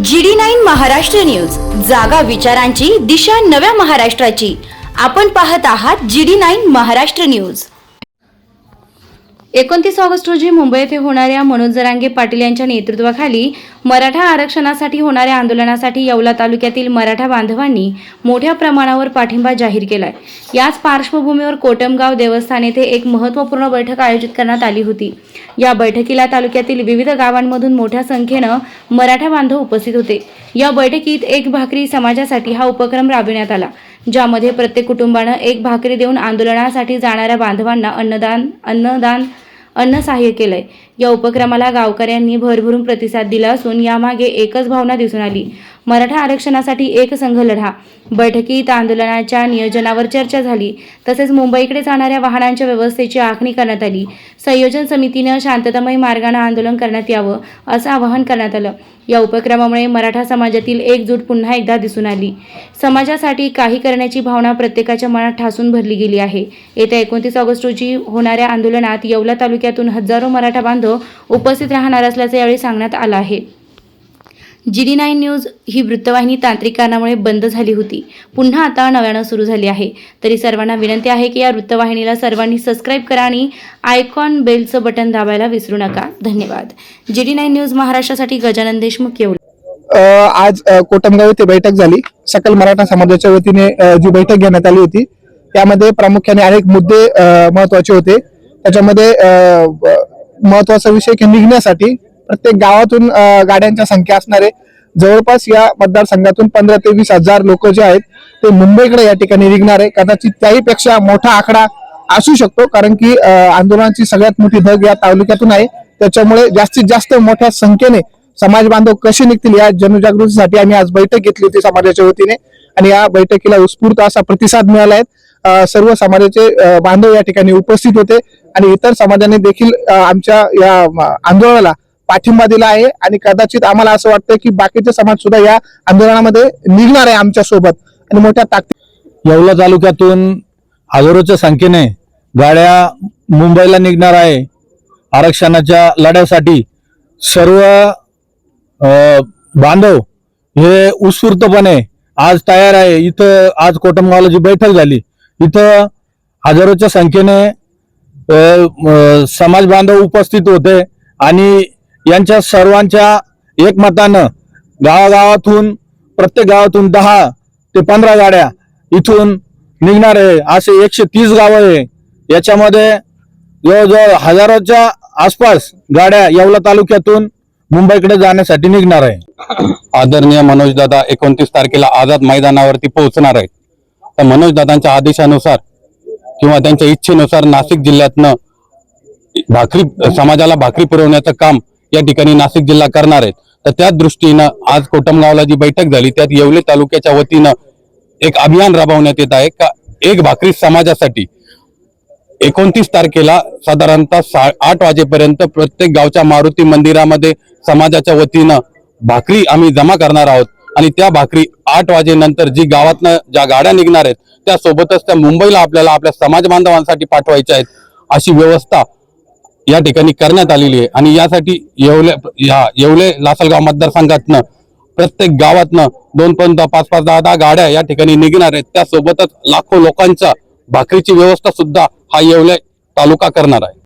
G D nine Maharashtra news. जागा विचारांची दिशा नव्या महाराष्ट्राची. आपण पाहत आहात G D nine Maharashtra news. एकोणतीस ऑगस्ट रोजी मुंबई येथे होणाऱ्या मनोज जरांगे पाटील यांच्या नेतृत्वाखाली मराठा आरक्षणासाठी होणाऱ्या आंदोलनासाठी येवला तालुक्यातील मराठा बांधवांनी मोठ्या प्रमाणावर पाठिंबा जाहीर केलाय. याच पार्श्वभूमीवर कोटमगाव देवस्थान येथे एक महत्त्वपूर्ण बैठक आयोजित करण्यात आली होती. या बैठकीला तालुक्यातील विविध गावांमधून मोठ्या संख्येनं मराठा बांधव उपस्थित होते. या बैठकीत एक भाकरी समाजासाठी हा उपक्रम राबविण्यात आला ज्यामध्ये प्रत्येक कुटुंबानं एक भाकरी देऊन आंदोलनासाठी जाणाऱ्या बांधवांना अन्नदान अन्नदान अन्न सहाय्य केलंय. या उपक्रमाला गावकऱ्यांनी भरभरून प्रतिसाद दिला असून यामागे एकच भावना दिसून आली. मराठा आरक्षणासाठी एक संघ लढा. बैठकीत आंदोलनाच्या नियोजनावर चर्चा झाली. तसेच मुंबईकडे जाणाऱ्या वाहनांच्या व्यवस्थेची आखणी करण्यात आली. संयोजन समितीनं शांततामय मार्गानं आंदोलन करण्यात यावं असं आवाहन करण्यात आलं. या उपक्रमामुळे मराठा समाजातील एकजूट पुन्हा एकदा दिसून आली. समाजासाठी काही करण्याची भावना प्रत्येकाच्या मनात ठासून भरली गेली आहे. येत्या एकोणतीस ऑगस्ट रोजी होणाऱ्या आंदोलनात येवला तालुक्यातून हजारो मराठा बांधव उपस्थित राहणार असल्याचं यावेळी सांगण्यात आलं आहे. जी डी नाईन न्यूज ही वृत्तवाहिनी तांत्रिक कारणामुळे बंद झाली होती. पुन्हा आता नव्यानं सुरू झाली आहे. तरी सर्वांना विनंती आहे की या वृत्तवाहिनीला सर्वांनी सबस्क्राईब करा आणि आयकॉन बेलचं बटन दाबायला विसरू नका. धन्यवाद. जी डी नाईन न्यूज महाराष्ट्रासाठी गजानन देशमुख येऊ आज कोटमगाव येथे बैठक झाली. सकल मराठा समाजाच्या वतीने जी बैठक घेण्यात आली होती त्यामध्ये प्रामुख्याने अनेक मुद्दे महत्त्वाचे होते. त्याच्यामध्ये महत्त्वाचा विषय की निघण्यासाठी प्रत्येक गावातून गाड्यांच्या संख्या असणारे जवळपास या मतदारसंघातून पंधरा ते वीस हजार लोक जे आहेत ते मुंबईकडे या ठिकाणी निघणार. आहे कदाचित त्याहीपेक्षा मोठा आकडा असू शकतो कारण की आंदोलनाची सगळ्यात मोठी धग या तालुक्यातून आहे. त्याच्यामुळे जास्तीत जास्त मोठ्या संख्येने समाज बांधव कसे निघतील या जनजागृतीसाठी आम्ही आज बैठक घेतली होती समाजाच्या वतीने. आणि या बैठकीला उत्स्फूर्त असा प्रतिसाद मिळाला आहे. सर्व समाजाचे बांधव या ठिकाणी उपस्थित होते आणि इतर समाजाने देखील आमच्या या आंदोलनाला पाठिंबा दिला आहे आणि कदाचित आम्हाला असं वाटतं की बाकीचे समाज सुद्धा या आंदोलनामध्ये निघणार आहे आमच्यासोबत. आणि मोठ्या ताकद येवला तालुक्यातून हजारोच्या संख्येने गाड्या मुंबईला निघणार आहे. आरक्षणाच्या लढ्यासाठी सर्व बांधव हे उत्स्फूर्तपणे आज तयार आहे. इथं आज कोटमगावला जी बैठक झाली इथं हजारोच्या संख्येने समाज बांधव उपस्थित होते आणि यांच्या सर्वांच्या एकमतानं गावागावातून प्रत्येक गावातून दहा ते पंधरा गाड्या इथून निघणार आहे. असे एकशे तीस गावं आहे. याच्यामध्ये जवळजवळ हजारोच्या आसपास गाड्या येवला तालुक्यातून मुंबईकडे जाण्यासाठी निघणार आहे. आदरणीय मनोजदादा एकोणतीस तारखेला आझाद मैदानावरती पोहोचणार आहेत. तर मनोजदादांच्या आदेशानुसार किंवा त्यांच्या इच्छेनुसार नाशिक जिल्ह्यातनं भाकरी समाजाला भाकरी पुरवण्याचं काम या ठिकाणी नाशिक जिल्हा करणार आहेत. तर त्या दृष्टीनं आज कोटमगावला जी बैठक झाली त्यात येवले तालुक्याच्या वतीनं एक अभियान राबवण्यात येत आहे का? एक भाकरी समाजासाठी. एकोणतीस तारखेला साधारणतः सा आठ वाजेपर्यंत प्रत्येक गावच्या मारुती मंदिरामध्ये समाजाच्या वतीनं भाकरी आम्ही जमा करणार आहोत. आणि त्या भाकरी आठ वाजेनंतर जी गावातनं ज्या गाड्या निघणार आहेत त्यासोबतच त्या मुंबईला आपल्याला आपल्या समाज बांधवांसाठी पाठवायच्या आहेत अशी व्यवस्था या ठिकाणी करण्यात आलेली आहे. आणि यासाठी येवले या येवले लासलगाव मतदारसंघातनं प्रत्येक गावातनं दोन दोन दहा पाच पाच दहा दहा गाड्या या ठिकाणी निघणार आहेत. त्यासोबतच लाखो लोकांच्या भाकरीची व्यवस्था सुद्धा हा येवले तालुका करणार आहे.